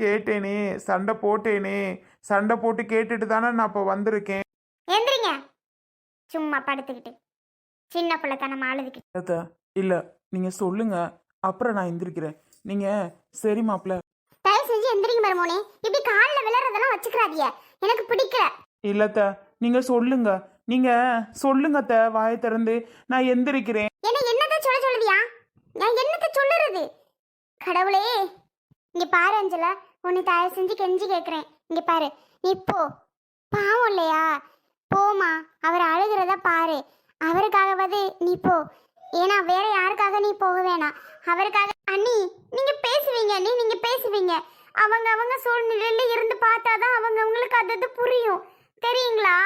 கேட்டேனே சண்டை போட்டேனே சண்டை போட்டு கேட்டுட்டு தானே நான் இப்போ வந்திருக்கேன். எந்திரிங்க. சும்மா படுத்துக்கிட்டு. சின்ன பிள்ளை நம்ம அழுதுகிட்டு. அத்த இல்லை நீங்கள் சொல்லுங்க. அப்புறம் நான் எந்திரிக்கிறேன். நீங்கள் சரி மாப்பிள்ள. தயவு செஞ்சு எந்திரிங்க மருமோனே. இப்படி காலில் விழுறதெல்லாம் வச்சுக்கிறாதிய எனக்கு பிடிக்கல. இல்லத்த நீங்கள் சொல்லுங்க. நீங்கள் சொல்லுங்க அத்த வாயை திறந்து. நான் எந்திரிக்கிறேன். என்ன என்னத்த சொல்ல சொல்லுவியா? நான் என்னத்த சொல்லுறது? கடவுளே! இங்க பாரு அஞ்சலா உன்னை தயவு செஞ்சு கெஞ்சி கேட்குறேன் இங்க பாரு நீ போ. பாவம் இல்லையா? போமா அவர் அழுகிறத பாரு. அவருக்காகவது நீ போ. ஏன்னா வேற யாருக்காக நீ போக வேணாம். அவருக்காக அண்ணி நீங்க பேசுவீங்க அண்ணி நீங்க பேசுவீங்க. அவங்க அவங்க சூழ்நிலையில இருந்து பார்த்தாதான் அவங்க அவங்களுக்கு அது அது புரியும். தெரியுங்களா?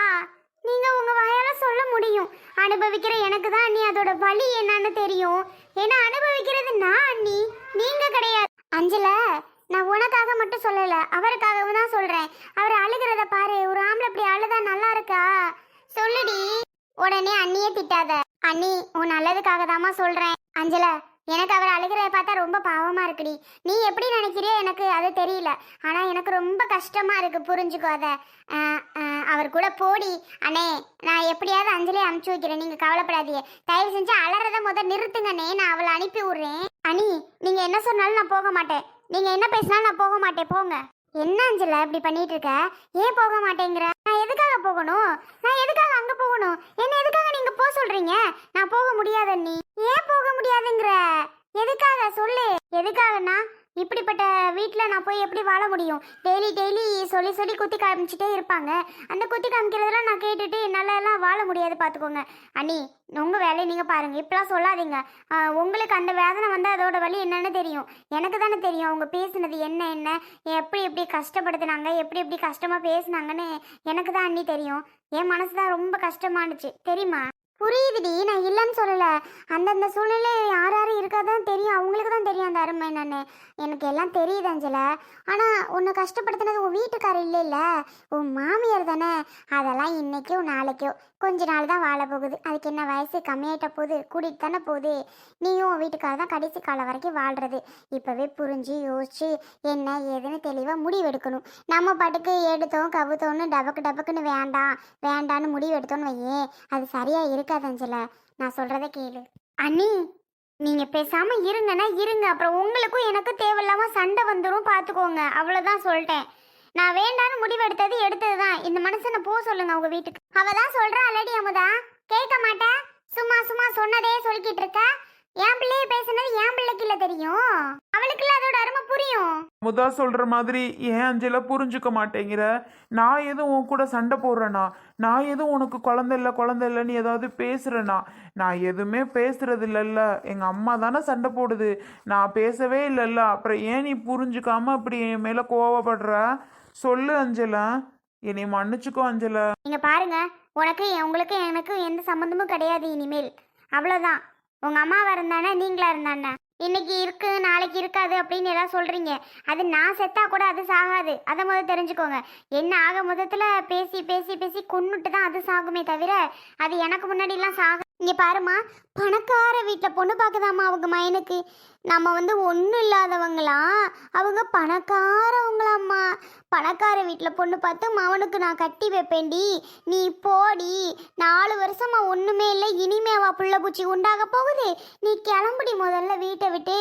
நீங்க உங்க வாயால சொல்ல முடியும். அனுபவிக்கிற எனக்கு தான் அண்ணி அதோட வழி என்னன்னு தெரியும். ஏன்னா அனுபவிக்கிறது நான் அண்ணி. நீங்க கிடையாது. அஞ்சல நான் உனக்காக மட்டும் சொல்லல அவருக்காகவும் தான் சொல்றேன். அவர் அழுகிறத பாரு ஒரு ஆம்பளை இப்படி அழுதா நல்லா இருக்கா? சொல்லுடி. உடனே அண்ணியே திட்டாத. அண்ணி உன் நல்லதுக்காக தாமா சொல்றேன். அஞ்சல எனக்கு அவர் அழுகிறத பார்த்தா ரொம்ப பாவமா இருக்குடி. நீ எப்படி நினைக்கிறியோ எனக்கு அது தெரியல. ஆனா எனக்கு ரொம்ப கஷ்டமா இருக்கு புரிஞ்சுக்கோ அதை. அவர் கூட போடி. அண்ணே நான் எப்படியாவது அஞ்சலி அனுப்பிச்சு வைக்கிறேன். நீங்க கவலைப்படாதீங்க. தயவு செஞ்சு அலறதை முதல் நிறுத்துங்கண்ணே. நான் அவளை அனுப்பி விடுறேன். அனி நீங்க என்ன சொன்னாலும் நான் போக மாட்டேன். நீங்க என்ன பேசினாலும் நான் போக மாட்டேன். போங்க. என்ன அஞ்சல இப்படி பண்ணிட்டு இருக்க? ஏன் போக மாட்டேங்கிற? நான் எதுக்காக போகணும்? நான் எதுக்காக அங்க போகணும்? என்ன எதுக்காக நீங்க போக சொல்றீங்க? நான் போக முடியாது நீ ஏன் போக முடியாதுங்கிற? எதுக்காக? சொல்லு. எதுக்காகனா? இப்படிப்பட்ட வீட்டில் நான் போய் எப்படி வாழ முடியும்? டெய்லி டெய்லி சொல்லி சொல்லி குத்தி காமிச்சிட்டே இருப்பாங்க. அந்த குத்தி காமிக்கிறதெல்லாம் நான் கேட்டுட்டு என்னால் எல்லாம் வாழ முடியாது பார்த்துக்கோங்க அண்ணி உங்கள் வேலையை நீங்கள் பாருங்கள் இப்படிலாம் சொல்லாதீங்க. உங்களுக்கு அந்த வேதனை வந்து அதோட வலி என்னன்னு தெரியும். எனக்கு தானே தெரியும் அவங்க பேசுனது என்ன என்ன எப்படி எப்படி கஷ்டப்படுத்துனாங்க எப்படி எப்படி கஷ்டமாக பேசுனாங்கன்னு எனக்கு தான் அண்ணி தெரியும். என் மனசு தான் ரொம்ப கஷ்டமானுச்சு. தெரியுமா? புரியுதுடி நான் இல்லைன்னு சொல்லலை. அந்தந்த சூழ்நிலை யார் யார் இருக்காதான் தெரியும். அவங்களுக்கு தான் தெரியும் அந்த அருமை என்னன்னு. எனக்கு எல்லாம் தெரியுது அஞ்சல. ஆனால் உன்னை கஷ்டப்படுத்தினது உன் வீட்டுக்காரர் இல்லைல்ல. உன் மாமியார் தானே. அதெல்லாம் இன்னைக்கோ நாளைக்கோ. கொஞ்ச நாள் தான் வாழ போகுது. அதுக்கு என்ன வயசு? கம்மியாயிட்ட போகுது கூட்டிகிட்டு தானே போகுது. நீயும் உன் வீட்டுக்காரர் தான் கடைசி காலம் வரைக்கும் வாழ்கிறது இப்போவே புரிஞ்சு யோசிச்சு என்ன ஏதுன்னு தெளிவாக முடிவெடுக்கணும். நம்ம பாட்டுக்கு எடுத்தோம் கவுத்தோன்னு டபக்கு டபக்குன்னு வேண்டாம். வேண்டான்னு முடிவு எடுத்தோன்னு வையே அது சரியா இருக்காது அஞ்சல நான் சொல்றத கேளு. அண்ணி நீங்க பேசாம இருங்கன்னா இருங்க. அப்புறம் உங்களுக்கும் எனக்கும் தேவையில்லாம சண்டை வந்துடும் பாத்துக்கோங்க அவ்வளவுதான் சொல்லிட்டேன். நான் வேண்டான்னு முடிவெடுத்தது எடுத்தது தான் இந்த மனுஷனை போக சொல்லுங்க உங்க வீட்டுக்கு. அவ தான் சொல்றா அலடி அமுதா. கேட்க மாட்டேன் சும்மா சும்மா சொன்னதே சொல்லிக்கிட்டு இருக்க? என் பிள்ளைய பேசுனது என் பிள்ளைக்கு இல்ல தெரியும். அவளுக்குள்ள அதோட அருமை புரியும். முதா சொல்கிற மாதிரி ஏன் அஞ்சல புரிஞ்சுக்க மாட்டேங்கிற? நான் எதுவும் உன் கூட சண்டை போடுறேனா? நான் எதுவும் உனக்கு குழந்தை இல்லை குழந்தை இல்லைன்னு ஏதாவது பேசுகிறேனா நான் எதுவுமே பேசுறது இல்லைல்ல எங்கள் அம்மா தானே சண்டை போடுது. நான் பேசவே இல்லைல்ல. அப்புறம் ஏன் நீ புரிஞ்சுக்காம இப்படி என் மேலே கோவப்படுற? சொல்லு அஞ்சலா. என்னை மன்னிச்சுக்கோ அஞ்சலா. நீங்க பாருங்க. உனக்கு உங்களுக்கு எனக்கு எந்த சம்மந்தமும் கிடையாது இனிமேல். அவ்வளோதான் உங்க அம்மாவா இருந்தானே நீங்களா இருந்தானே? இன்னைக்கு இருக்கு நாளைக்கு இருக்காது அப்படின்னு ஏதாவது சொல்றீங்க. அது நான் செத்தா கூட அது சாகாது. அதை முதல்ல தெரிஞ்சுக்கோங்க. என்ன ஆக முதத்துல பேசி பேசி பேசி கொன்னுட்டு தான் அது சாகுமே தவிர அது எனக்கு முன்னாடிலாம் சாக இங்க பாருமா பணக்கார வீட்டில் பொண்ணு பார்க்குதாம்மா அவங்க மயனுக்கு நம்ம வந்து ஒன்றும் இல்லாதவங்களாம் அவங்க பணக்காரவங்களாம்மா. பணக்கார வீட்டில் பொண்ணு பார்த்து மவனுக்கு நான் கட்டி வைப்பேன்டி. நீ போடி. நாலு வருஷமா ஒன்றுமே இல்லை. இனிமேவா புள்ள பூச்சி உண்டாக போகுது. நீ கிளம்புடி முதல்ல வீட்டை விட்டு.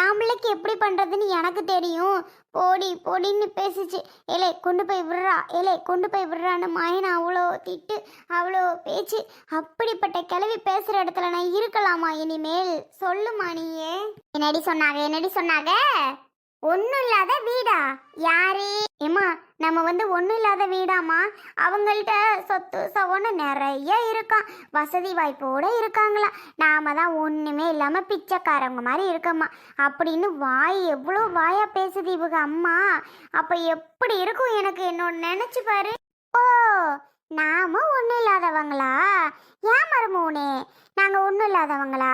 என் பிள்ளைக்கு எப்படி பண்ணுறதுன்னு எனக்கு தெரியும். போடி போடின்னு பேசிச்சு. ஏலே கொண்டு போய் விடுறா. ஏலே கொண்டு போய் விடுறான்னு மயன் அவ்வளோ திட்டு அவ்வளோ பேச்சு. அப்படிப்பட்ட கிளவி பேசுகிற இடத்துல நான் இருக்கலாமா இனிமேல்? சொல்லுமா நீயே. என்னடி சொன்னாங்க என்னடி சொன்னாங்க ஒன்றும் இல்லாத வீடா? யாரு? ஏம்மா நம்ம வந்து ஒன்றும் இல்லாத வீடாம்மா. அவங்கள்ட்ட சொத்து சவன்னு நிறைய இருக்கான். வசதி வாய்ப்போடு இருக்காங்களா. நாம தான் ஒன்றுமே இல்லாமல் பிச்சைக்காரவங்க மாதிரி இருக்கோம்மா. அப்படின்னு வாய் எவ்வளோ வாயாக பேசுது இவங்க அம்மா. அப்போ எப்படி இருக்கும் எனக்கு? என்னோட நினச்சி பாரு. ஓ நாமும் ஒன்றும் இல்லாதவங்களா? ஏன் மருமோனே? நாங்கள் ஒன்றும் இல்லாதவங்களா?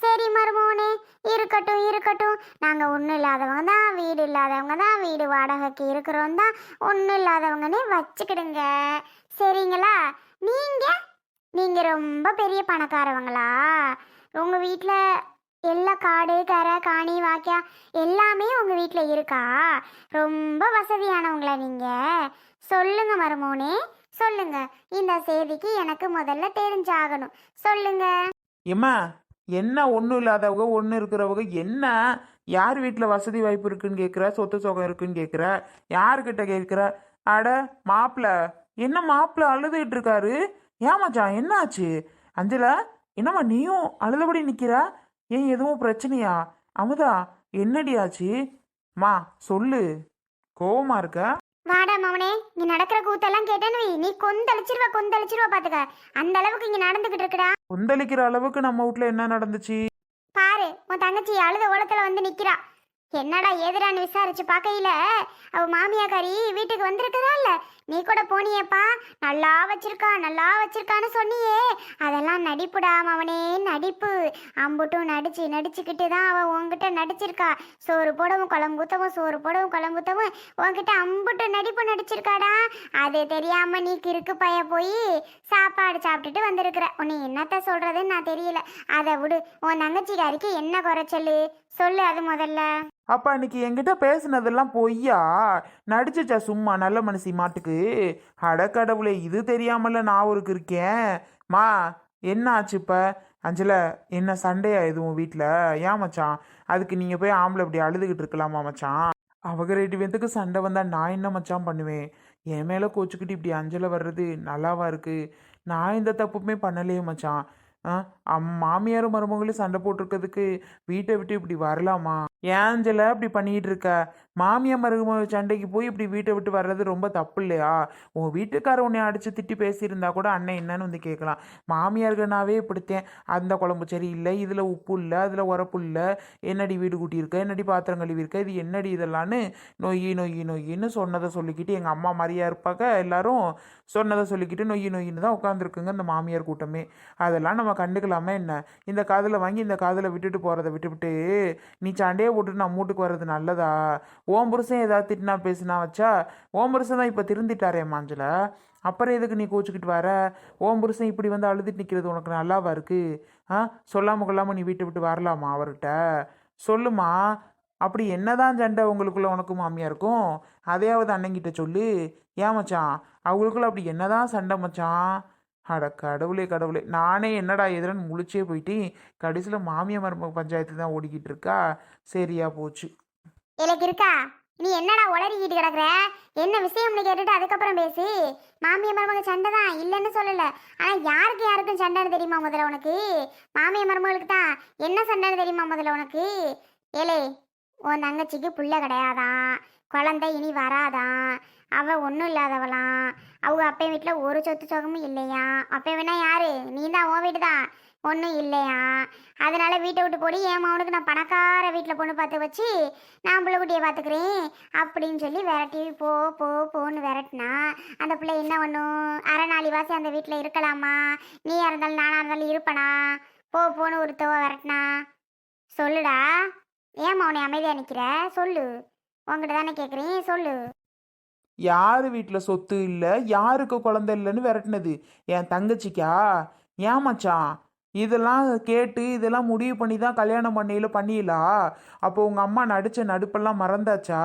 சரி மருமோனே இருக்கட்டும் இருக்கட்டும். நாங்கள் ஒன்றும் இல்லாதவங்க தான் வீடு இல்லாதவங்க தான் வீடு வாடகைக்கு இருக்கிறோம் தான். ஒன்றும் இல்லாதவங்கன்னே வச்சுக்கிடுங்க. சரிங்களா? நீங்கள் நீங்கள் ரொம்ப பெரிய பணக்காரவங்களா? உங்கள் வீட்டில் எல்லா காடு கரை காணி வாக்கியா எல்லாமே உங்க வீட்டில் இருக்கா? ரொம்ப வசதியானவங்களா நீங்க? சொல்லுங்க மருமோனே. சொல்லுங்க. இந்த செய்திக்கு எனக்கு முதல்ல தெரிஞ்சாகணும். சொல்லுங்க. எம்மா என்ன ஒன்றும் இல்லாதவங்க ஒன்று இருக்கிறவங்க என்ன? யார் வீட்டில் வசதி வாய்ப்பு இருக்குன்னு கேட்குற? சொத்து சுகம் இருக்குன்னு கேட்குற? யாருக்கிட்ட கேட்குற? அட மாப்பிள்ள என்ன மாப்பிள்ள அழுதுகிட்டு இருக்காரு? ஏன் என்னாச்சு? என்ன ஆச்சு அஞ்சலா என்னம்மா நீயும் அழுதபடி நிற்கிற ஏன் எதுவும் பிரச்சனையா? அமுதா என்னடி ஆச்சு? மா சொல்லு. கோவமா இருக்க? வாடா மவனே இங்க நடக்கிற கூத்தெல்லாம் கேட்டேன்னு நீ கொந்தளிச்சிருவ கொந்தளிச்சிருவ பாத்துக்க. அந்த அளவுக்கு இங்க நடந்துகிட்டு இருக்குடா. கொந்தளிக்கிற அளவுக்கு நம்ம வீட்டில் என்ன நடந்துச்சு? பாரு உன் தங்கச்சி அழுத ஓலத்துல வந்து நிக்கிறா. என்னடா ஏதுடான்னு விசாரிச்சு பார்க்கையில? அவ மாமியாக்காரி வீட்டுக்கு வந்திருக்கதா இல்ல? நீ கூட போனியேப்பா. நல்லா வச்சிருக்கா நல்லா வச்சிருக்கான்னு சொன்னியே. அதெல்லாம் நடிப்புடா அவனே நடிப்பு. அம்புட்டும் நடிச்சு நடிச்சுக்கிட்டு தான் அவன் உன்கிட்ட நடிச்சிருக்கா. சோறு போடவும் குளம்புத்தவும் சோறு போடவும் குழம்பு ஊத்தவும் உன்கிட்ட அம்புட்டு நடிப்பு நடிச்சிருக்காடா. அது தெரியாம நீ கிறுக்கு பைய போய் சாப்பாடு சாப்பிட்டுட்டு வந்திருக்கிற. உன்னை என்னத்த சொல்றதுன்னு நான் தெரியல. அதை விடு. உன் தங்கச்சிக்காரிக்கு என்ன குறைச்சல் சொல்லு அது முதல்ல. அப்பா இன்னைக்கு என்கிட்ட பேசுனதெல்லாம் பொய்யா? நடிச்சுச்சா சும்மா நல்ல மனசி மாட்டுக்கு? அடக்கடவுளே இது தெரியாமல நான் ஒருக்கு இருக்கேன். மா என்ன ஆச்சு இப்ப? அஞ்சல என்ன சண்டையா எதுவும் வீட்டில் ஏன் மச்சான்? அதுக்கு நீங்கள் போய் ஆம்பளை இப்படி அழுதுகிட்டு இருக்கலாமா மச்சான்? அவங்க ரெண்டு பேத்துக்கு சண்டை வந்தா நான் என்ன மச்சான் பண்ணுவேன்? என் மேலே கோச்சுக்கிட்டு இப்படி அஞ்சலை வர்றது நல்லாவா இருக்கு? நான் எந்த தப்புமே பண்ணலையே மச்சான். ஆ மாமியாரும் மருமகளும் சண்டை போட்டிருக்கிறதுக்கு வீட்டை விட்டு இப்படி வரலாமா? ஏஞ்சல அப்படி இப்படி பண்ணிட்டு இருக்க மாமியார் மருமக சண்டைக்கு போய் இப்படி வீட்டை விட்டு வர்றது ரொம்ப தப்பு இல்லையா? உன் வீட்டுக்கார உன்னை அடிச்சு திட்டி பேசியிருந்தா கூட அண்ணன் என்னன்னு வந்து கேட்கலாம். மாமியார்கள்னாவே இப்படித்தேன். அந்த குழம்பு சரி இல்லை இதில் உப்பு இல்லை அதில் உரப்பு இல்லை. என்னடி வீடு கூட்டியிருக்க? என்னடி பாத்திரம் கழுவிருக்க இது என்னடி இதெல்லாம்னு நொய்யி நொய் நொய்ன்னு சொன்னதை சொல்லிக்கிட்டு எங்கள் அம்மா மாதிரியா இருப்பாக்க எல்லாரும் சொன்னதை சொல்லிக்கிட்டு நொய்யி நொய்யின்னு தான் உட்காந்துருக்குங்க இந்த மாமியார் கூட்டமே. அதெல்லாம் நம்ம கண்டுக்கலாமா என்ன? இந்த காதில் வாங்கி இந்த காதில் விட்டுட்டு போகிறத விட்டுவிட்டு நீ சண்டையை சட்ட விட்டு நான் வீட்டுக்கு வர்றது நல்லதா? ஓம் புருஷன் ஏதாவது திட்டினா பேசினா வச்சா? ஓம் புருஷன் தான் இப்போ திருந்திட்டாரே மாஞ்சல அப்புறம் எதுக்கு நீ கோச்சிக்கிட்டு வர? ஓம் புருஷன் இப்படி வந்து அழுதுட்டு நிற்கிறது உனக்கு நல்லாவா இருக்குது ஆ? சொல்லாமல் கொள்ளாமல் நீ வீட்டை விட்டு வரலாமா அவர்கிட்ட? சொல்லுமா. அப்படி என்னதான் சண்டை உங்களுக்குள்ள உனக்கும் மாமியாருக்கும் அதையாவது அண்ணங்கிட்ட சொல்லு. ஏன் மச்சான்? அவங்களுக்குள்ள அப்படி என்னதான் சண்டை மச்சான்? அட கடவுளே கடவுளே. நானே என்னடா எதிரன்னு முழிச்சே போயிட்டு கடைசியில் மாமியார் மருமக பஞ்சாயத்து தான் ஓடிக்கிட்டு இருக்கா. சரியா போச்சு. எனக்கு இருக்கா? நீ என்னடா உளறிக்கிட்டு கிடக்குற? என்ன விஷயம்னு கேட்டுட்டு அதுக்கப்புறம் பேசு. மாமியார் மருமக சண்டை தான். இல்லைன்னு சொல்லல. ஆனா யாருக்கு யாருக்கும் சண்டைன்னு தெரியுமா முதல்ல உனக்கு? மாமியார் மருமகளுக்கு தான். என்ன சண்டைன்னு தெரியுமா முதல்ல உனக்கு? ஏலே உன் தங்கச்சிக்கு புள்ள கிடையாதான். குழந்தை இனி வராதான் அவள் ஒன்றும் இல்லாதவளாம் அவங்க அப்பன் வீட்டில் ஒரு சொத்து சொகமும் இல்லையா? அப்பன் வேணா யாரு? நீ தான் உன் வீடு தான் ஒன்றும் இல்லையா? அதனால வீட்டை விட்டு போடி. என் மகனுக்கு நான் பணக்கார வீட்டில் பொண்ணு பார்த்து வச்சு நான் பிள்ளைகுட்டியை பார்த்துக்கிறேன் அப்படின்னு சொல்லி விரட்டி போ போ போன்னு விரட்டினா அந்த பிள்ளை என்ன பண்ணும்? அரை நாளி வாசி அந்த வீட்டில் இருக்கலாமா? நீயா இருந்தாலும் நானாக இருந்தாலும் இருப்பனா? போ போன்னு ஒருத்தவ விரட்டினா. சொல்லுடா. ஏன் உன்னை அமைதியாக நிற்கிற சொல்லு. உங்ககிட்ட தானே கேட்குறேன் சொல்லு? யார் வீட்டில் சொத்து இல்லை? யாருக்கு குழந்தை இல்லைன்னு விரட்டினது? என் தங்கச்சிக்கா? ஏன் மச்சான்? இதெல்லாம் கேட்டு இதெல்லாம் முடிவு பண்ணி தான் கல்யாணம் பண்ணையில் பண்ணியலா? அப்போ உங்கள் அம்மா நடித்த நடுப்பெல்லாம் மறந்தாச்சா?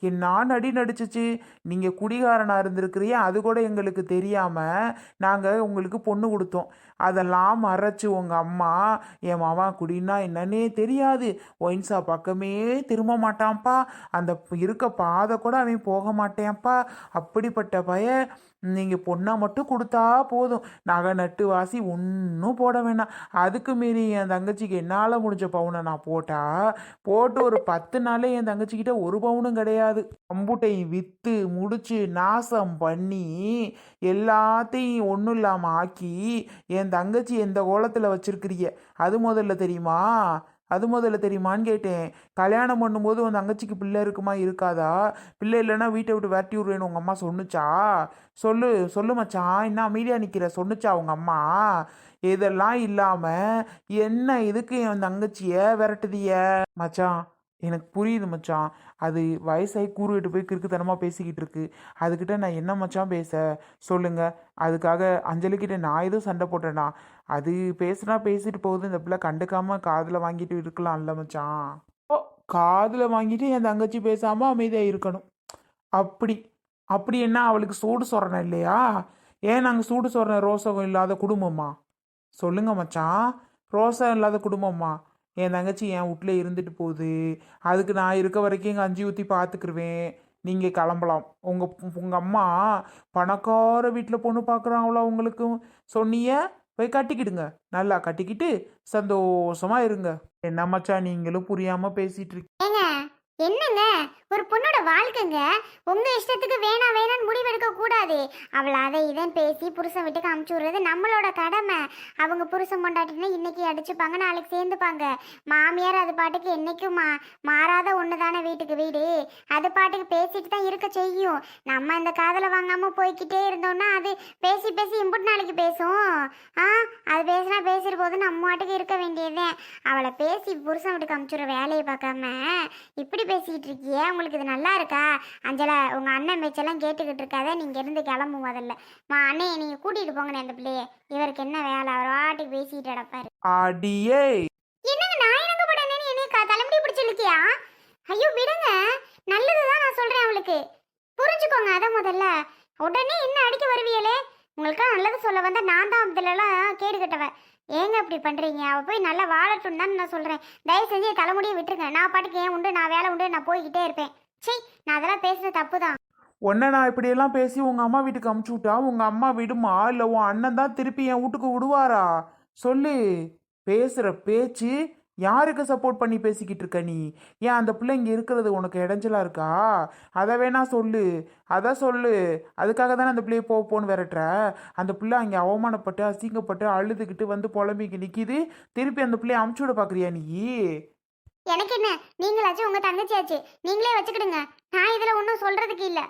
என்ன நடி நடிச்சிச்சு? நீங்கள் குடிகாரனாக இருந்திருக்கிறிய அது கூட எங்களுக்கு தெரியாமல் நாங்கள் உங்களுக்கு பொண்ணு கொடுத்தோம். அதெல்லாம் மறைச்சி உங்கள் அம்மா என் மாமா குடின்னா என்னன்னே தெரியாது. ஒயின்ஸா பக்கமே திரும்ப மாட்டான்ப்பா. அந்த இருக்க பாதை கூட அவன் போக மாட்டேன்ப்பா. அப்படிப்பட்ட பய நீங்கள் பொண்ணை மட்டும் கொடுத்தா போதும். நகை நட்டு வாசி ஒன்றும் போட வேணாம். அதுக்கு மீறி என் தங்கச்சிக்கு என்னால் முடிஞ்ச பவுனை நான் போட்டா போட்டு ஒரு பத்து நாளே என் தங்கச்சிக்கிட்ட ஒரு பவுனும் கிடையாது. கம்புட்டை விற்று முடிச்சு நாசம் பண்ணி எல்லாத்தையும் ஒன்றும் இல்லாமல் ஆக்கி என் தங்கச்சி எந்த கோலத்தில் வச்சிருக்கிறிய? அது முதல்ல தெரியுமா? அது முதல்ல தெரியுமான்னு கேட்டேன். கல்யாணம் பண்ணும்போது உன் தங்கச்சிக்கு பிள்ளை இருக்குமா இருக்காதா? பிள்ளை இல்லைன்னா வீட்டை விட்டு விரட்டி விடுவேன்னு உங்கள் அம்மா சொன்னுச்சா? சொல்லு சொல்லு மச்சான். என்ன அமைதியாக நிற்கிற சொன்னுச்சா உங்கள் அம்மா? இதெல்லாம் இல்லாமல் என்ன இதுக்கு என் தங்கச்சியை விரட்டுதிய? மச்சான் எனக்கு புரியுது மச்சான். அது வயசாகி கூறுகிட்டு போய் கிறுக்குத்தனமாக பேசிக்கிட்டு இருக்கு அதுக்கிட்ட நான் என்ன மச்சான் பேச? சொல்லுங்க. அதுக்காக அஞ்சலிக்கிட்ட நான் எதுவும் சண்டை போட்டேனா? அது பேசுனா பேசிட்டு போகுது. இந்த பிள்ளை கண்டுக்காம காதில் வாங்கிட்டு இருக்கலாம்ல மச்சான். ஓ காதில் வாங்கிட்டு என் தங்கச்சி பேசாமல் அமைதியாக இருக்கணும். அப்படி. அப்படி என்ன அவளுக்கு சூடு சொரணம் இல்லையா? ஏன் நாங்கள் சூடு சொரண ரோசகம் இல்லாத குடும்பமா? சொல்லுங்க மச்சான். ரோசம் இல்லாத குடும்பமா? என் தங்கச்சி என் வீட்டில் இருந்துட்டு போகுது. அதுக்கு நான் இருக்க வரைக்கும் எங்கள் அஞ்சு ஊற்றி பார்த்துக்குருவேன் நீங்கள் கிளம்பலாம். உங்கள் உங்கள் அம்மா பணக்கார வீட்டில் பொண்ணு பார்க்குறாங்களோ அவங்களுக்கும் சொன்னீங்க போய் கட்டிக்கிடுங்க. நல்லா கட்டிக்கிட்டு சந்தோஷமா இருங்க. என்ன மச்சான் நீங்களும் புரியாமல் பேசிகிட்டு என்னங்க? ஒரு பொண்ணோட வாழ்க்கைங்க. உங்க இஷ்டத்துக்கு வேணாம் வேணாம்னு முடிவெடுக்க கூடாது. அவளை அதை இதன் பேசி புருஷன் வீட்டுக்கு அமுச்சு விடுறது நம்மளோட கடமை. அவங்க புருஷன் கொண்டாட்டினா இன்னைக்கு அடிச்சுப்பாங்க நாளைக்கு சேர்ந்துப்பாங்க. மாமியார் அது பாட்டுக்கு என்னைக்கும்? மா மாறாத ஒன்று தானே வீட்டுக்கு வீடு. அது பாட்டுக்கு பேசிட்டு தான் இருக்க செய்யும். நம்ம இந்த காதலை வாங்காம போய்க்கிட்டே இருந்தோம்னா அது பேசி பேசி இம்புட்டு நாளைக்கு பேசும். ஆ அது பேசினா பேசிட்டு போது நம்ம வாட்டுக்கு இருக்க வேண்டியதே அவளை பேசி புருஷன் வீட்டுக்கு அமுச்சுடுற வேலையை பார்க்காம இப்படி பேசிக்கிட்டு இருக்கியே உங்களுக்கு இது நல்லா இருக்கா? அஞ்சலா உங்க அண்ணன் பேச்செல்லாம் கேட்டுக்கிட்டு இருக்காத நீங்க இருந்து கிளம்பு முதல்ல. மா அண்ணே நீங்க கூட்டிட்டு போங்கண்ணே அந்த பிள்ளைய. இவருக்கு என்ன வேலை? அவர் வாட்டுக்கு பேசிட்டு கிடப்பாரு. அடியே. என்னங்க நான் என்னங்க பண்ணேன்னு என்னைய தலைமுடி பிடிச்சு இழுக்கியா? ஐயோ விடுங்க. நல்லதுதான் நான் சொல்றேன் அவளுக்கு. புரிஞ்சுக்கோங்க அத முதல்ல. உடனே என்ன அடிக்க வருவியலே உங்களுக்கெல்லாம் நல்லது சொல்ல வந்த நான் தான் அதிலலாம் கேடு கட்டவன். ஏங்க இப்படி பண்ணுறீங்க அவள் போய் நல்லா வாழட்டும் தான் நான் சொல்கிறேன் தயவு செஞ்சு தலைமுடியை விட்டுருங்க. நான் பாட்டுக்கு ஏன் உண்டு நான் வேலை உண்டு நான் போய்கிட்டே இருப்பேன். சரி நான் அதெல்லாம் பேசுறது தப்பு தான் உன்னை நான் இப்படியெல்லாம் பேசி உங்கள் அம்மா வீட்டுக்கு அமுச்சு விட்டா உங்கள் அம்மா விடுமா? இல்லை உன் அண்ணன் தான் திருப்பி என் வீட்டுக்கு விடுவாரா? சொல்லு. பேசுகிற பேச்சு யாருக்கு சப்போர்ட் பண்ணி பேசிக்கிட்டு இருக்க நீ? ஏன் அந்த பிள்ளை இங்கே இருக்கிறது உனக்கு இடைஞ்சலா இருக்கா? அதை வேணா சொல்லு. அதை சொல்லு. அதுக்காக தானே அந்த பிள்ளையை போ போன்னு விரட்டுற? அந்த பிள்ளை அங்கே அவமானப்பட்டு அசிங்கப்பட்டு அழுதுகிட்டு வந்து புலம்பிக்கு நிற்கிது திருப்பி அந்த பிள்ளைய அமுச்சு விட பாக்குறியா நீ? எனக்கு என்ன? நீங்களாச்சும் உங்க தங்கச்சியாச்சு. நீங்களே வச்சுக்கிடுங்க. நான் இதுல ஒன்றும் சொல்றதுக்கு இல்லை.